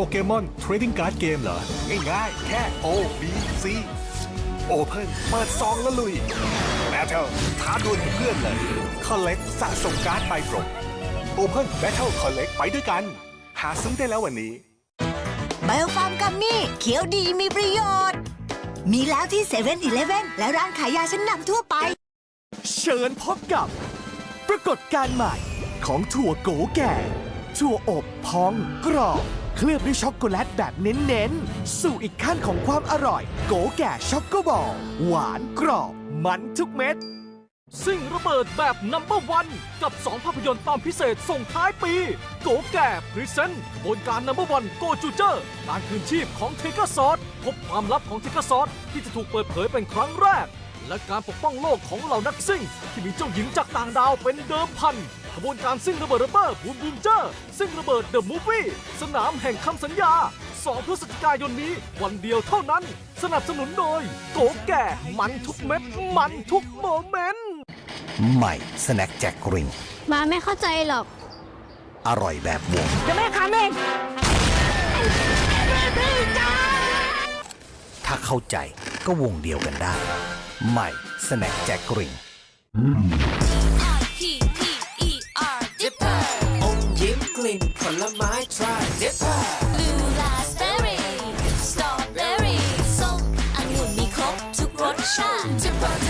โปเกมอนเทรดดิ้งการ์ดเกมเหรอ ง่ายๆ แค่ O B C Open เปิดซองแล้วลุย Battle ท้าดวลกับเพื่อนเลย Collect สะสมการ์ดใบโปร Open Battle Collect ไปด้วยกัน หาซื้อได้แล้ววันนี้ ไบโอฟาร์มกัมมี่เขียวดีมีประโยชน์ มีแล้วที่เซเว่นอีเลฟเว่นและร้านขายยาชั้นนำทั่วไป เชิญพบกับ ปรากฏการณ์ใหม่ของถั่วโกแก่ ถั่วอบพองกรอบ เคลือบด้วยช็อกโกแลตแบบเน้นๆ สู่อีกขั้นของความอร่อย โกแก่ช็อกโกบอล หวานกรอบ มันทุกเม็ดซิ่งระเบิดแบบนัมเบอร์วันกับ 2 ภาพยนตร์ตอนพิเศษส่งท้ายปี โกแก่พรีเซนต์บนการนัมเบอร์วันโกจูเจอร์การคืนชีพของเทก a ซอสพบความลับของเทก a ซอสที่จะถูกเปิดเผยเป็นครั้งแรก และการปกป้องโลกของเหล่านักซิ่ง ที่มีเจ้าหญิงจากต่างดาวเป็นเดิมพัน ขบวนการซิ่งระเบิดระเบ้อบูมบูมเจอร์ซิ่งระเบิดเดอะมูฟวี่สนามแห่งคำสัญญา 2 พฤศจิกายนนี้วันเดียวเท่านั้น สนับสนุนโดยโกแก่มันทุกเม็ด มันทุกโมเมนต์ ใหม่สแน็คแจ็คริง มาไม่เข้าใจหรอก อร่อยแบบวงจะแม่ค้าเองถ้าเข้าใจก็วงเดียวกันได้ ใหม่สแน็คแจ็คริง ลไม้ try เด็ดผ้า blue raspberry strawberry ส้มองุ่นมีครบทุกรสชาติ